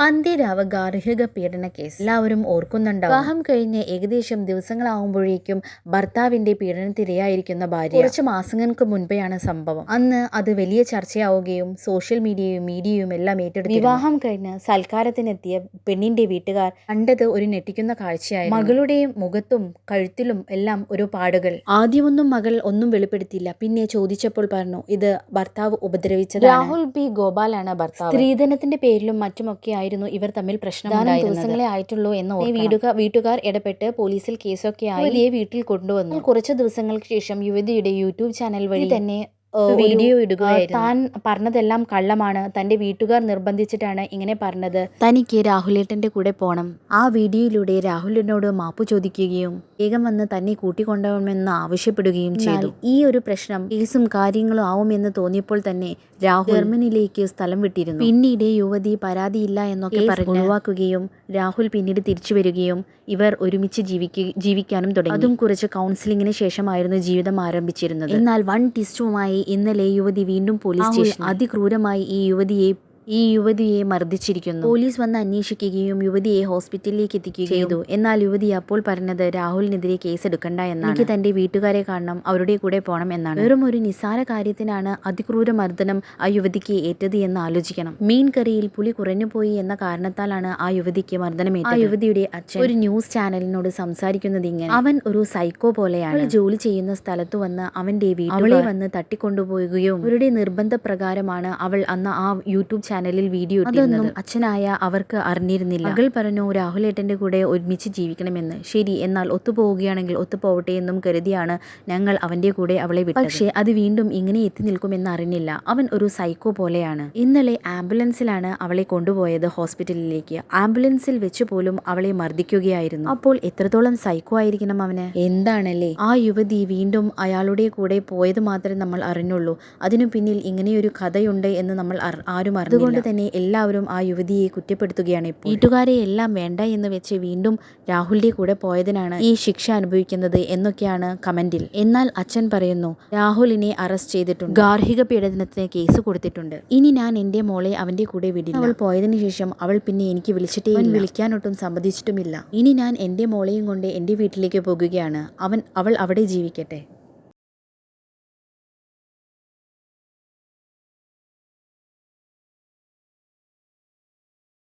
പന്തിരാവ് ഗാർഹിക പീഡന കേസ്. എല്ലാവരും ഓർക്കുന്നുണ്ടാവും. വിവാഹം കഴിഞ്ഞ് ഏകദേശം ദിവസങ്ങളാവുമ്പോഴേക്കും ഭർത്താവിന്റെ പീഡനത്തിരയായിരിക്കുന്ന ഭാര്യ. കുറച്ച് മാസങ്ങൾക്ക് മുൻപെയാണ് സംഭവം. അന്ന് അത് വലിയ ചർച്ചയാവുകയും സോഷ്യൽ മീഡിയയും മീഡിയയും എല്ലാം ഏറ്റെടുത്തു വിവാഹം കഴിഞ്ഞ് സൽക്കാരത്തിനെത്തിയ പെണ്ണിന്റെ വീട്ടുകാർ കണ്ടത് ഒരു ഞെട്ടിക്കുന്ന കാഴ്ചയായി മകളുടെ മുഖത്തും കഴുത്തിലും എല്ലാം ഒരു പാടുകൾ. ആദ്യമൊന്നും മകൾ ഒന്നും വെളിപ്പെടുത്തിയില്ല. പിന്നെ ചോദിച്ചപ്പോൾ പറഞ്ഞു ഇത് ഭർത്താവ് ഉപദ്രവിച്ചത് രാഹുൽ ബി ഗോപാലാണ് ഭർത്താവ്. സ്ത്രീധനത്തിന്റെ പേരിലും മറ്റുമൊക്കെ ആയിരുന്നു ഇവർ തമ്മിൽ പ്രശ്നം ദിവസങ്ങളെ ആയിട്ടുള്ളൂ എന്ന് വീടുകാർ വീട്ടുകാർ ഇടപെട്ട് പോലീസിൽ കേസൊക്കെ ആയി വീട്ടിൽ കൊണ്ടുവന്നു. കുറച്ച് ദിവസങ്ങൾക്ക് ശേഷം യുവതിയുടെ യൂട്യൂബ് ചാനൽ വഴി തന്നെ വീഡിയോ ഇടുകയായിരുന്നു. താൻ പറഞ്ഞതെല്ലാം കള്ളമാണ്. തന്റെ വീട്ടുകാർ നിർബന്ധിച്ചിട്ടാണ് ഇങ്ങനെ പറഞ്ഞത്. തനിക്ക് രാഹുലേട്ടന്റെ കൂടെ പോണം. ആ വീഡിയോയിലൂടെ രാഹുലിനോട് മാപ്പ് ചോദിക്കുകയും വേഗം വന്ന് തന്നെ കൂട്ടിക്കൊണ്ടുവണമെന്ന് ആവശ്യപ്പെടുകയും ചെയ്തു. ഈ ഒരു പ്രശ്നം കേസും കാര്യങ്ങളും ആവും എന്ന് തോന്നിയപ്പോൾ തന്നെ രാഹുൽ ജർമ്മനിയിലേക്ക് സ്ഥലം വിട്ടിരുന്നു. പിന്നീട് യുവതി പരാതിയില്ല എന്നൊക്കെ പറഞ്ഞ് ഒഴിവാക്കുകയും രാഹുൽ പിന്നീട് തിരിച്ചു വരികയും ഇവർ ഒരുമിച്ച് ജീവിക്കുക ജീവിക്കാനും തുടങ്ങി. അതും കുറച്ച് കൗൺസിലിങ്ങിന് ശേഷമായിരുന്നു ജീവിതം ആരംഭിച്ചിരുന്നത്. എന്നാൽ വൺ ടിസ്റ്റുമായി ഇന്നലെ യുവതി വീണ്ടും പോലീസ് സ്റ്റേഷൻ അതിക്രൂരമായി ഈ യുവതിയെ ഈ യുവതിയെ മർദ്ദിച്ചിരിക്കുന്നു. പോലീസ് വന്ന് അന്വേഷിക്കുകയും യുവതിയെ ഹോസ്പിറ്റലിലേക്ക് എത്തിക്കുകയും ചെയ്തു. എന്നാൽ യുവതി അപ്പോൾ പറഞ്ഞത് രാഹുലിനെതിരെ കേസ് എടുക്കണ്ട എന്നാണ്. എനിക്ക് തന്റെ വീട്ടുകാരെ കാണണം അവരുടെ കൂടെ പോകണം എന്നാണ്. വെറും ഒരു നിസ്സാര കാര്യത്തിനാണ് അതിക്രൂര മർദ്ദനം ആ യുവതിക്ക് ഏറ്റത് എന്ന് ആലോചിക്കണം. മീൻ കറിയിൽ പുളി കുറഞ്ഞുപോയി എന്ന കാരണത്താലാണ് ആ യുവതിക്ക് മർദ്ദനമേറ്റത്. ആ യുവതിയുടെ അച്ഛൻ ഒരു ന്യൂസ് ചാനലിനോട് സംസാരിക്കുന്നത് ഇങ്ങനെ. അവൻ ഒരു സൈക്കോ പോലെയാണ്. ജോലി ചെയ്യുന്ന സ്ഥലത്ത് വന്ന് അവന്റെ വീട്ടിലെ വന്ന് തട്ടിക്കൊണ്ടുപോവുകയും അവരുടെ നിർബന്ധ പ്രകാരമാണ് അവൾ അന്ന് ആ യൂട്യൂബ് ചാനലിൽ വീഡിയോ അതൊന്നും അച്ഛനായ അവർക്ക് അറിഞ്ഞിരുന്നില്ല. മകൾ പറഞ്ഞു രാഹുലേട്ടന്റെ കൂടെ ഒരുമിച്ച് ജീവിക്കണമെന്ന്. ശരി എന്നാൽ ഒത്തുപോവുകയാണെങ്കിൽ ഒത്തുപോവട്ടെ എന്നും കരുതിയാണ് ഞങ്ങൾ അവന്റെ കൂടെ അവളെ വിട്ടത്. പക്ഷേ അത് വീണ്ടും ഇങ്ങനെ എത്തി നിൽക്കുമെന്ന് അറിഞ്ഞില്ല. അവൻ ഒരു സൈക്കോ പോലെയാണ്. ഇന്നലെ ആംബുലൻസിലാണ് അവളെ കൊണ്ടുപോയത് ഹോസ്പിറ്റലിലേക്ക്. ആംബുലൻസിൽ വെച്ച് പോലും അവളെ മർദ്ദിക്കുകയായിരുന്നു. അപ്പോൾ എത്രത്തോളം സൈക്കോ ആയിരിക്കണം അവന്? എന്താണല്ലേ? ആ യുവതി വീണ്ടും അയാളുടെ കൂടെ പോയത് മാത്രമേ നമ്മൾ അറിഞ്ഞുള്ളൂ. അതിനു പിന്നിൽ ഇങ്ങനെയൊരു കഥയുണ്ട് എന്ന് നമ്മൾ ആരും അറിഞ്ഞില്ല. അതുകൊണ്ട് തന്നെ എല്ലാവരും ആ യുവതിയെ കുറ്റപ്പെടുത്തുകയാണ് വീട്ടുകാരെ എല്ലാം വേണ്ട എന്ന് വെച്ച് വീണ്ടും രാഹുലിന്റെ കൂടെ പോയതിനാണ് ഈ ശിക്ഷ അനുഭവിക്കുന്നത് എന്നൊക്കെയാണ് കമന്റിൽ. എന്നാൽ അച്ഛൻ പറയുന്നു രാഹുലിനെ അറസ്റ്റ് ചെയ്തിട്ടുണ്ട്. ഗാർഹിക പീഡനത്തിന് കേസ് കൊടുത്തിട്ടുണ്ട്. ഇനി ഞാൻ എന്റെ മോളെ അവന്റെ കൂടെ വിടില്ല. അവൾ പോയതിനു ശേഷം അവൾ പിന്നെ എനിക്ക് വിളിച്ചിട്ടേ വിളിക്കാനൊട്ടും സമ്മതിച്ചിട്ടുമില്ല. ഇനി ഞാൻ എന്റെ മോളെയും കൊണ്ട് എന്റെ വീട്ടിലേക്ക് പോകുകയാണ്. അവൻ അവൾ അവിടെ ജീവിക്കട്ടെ.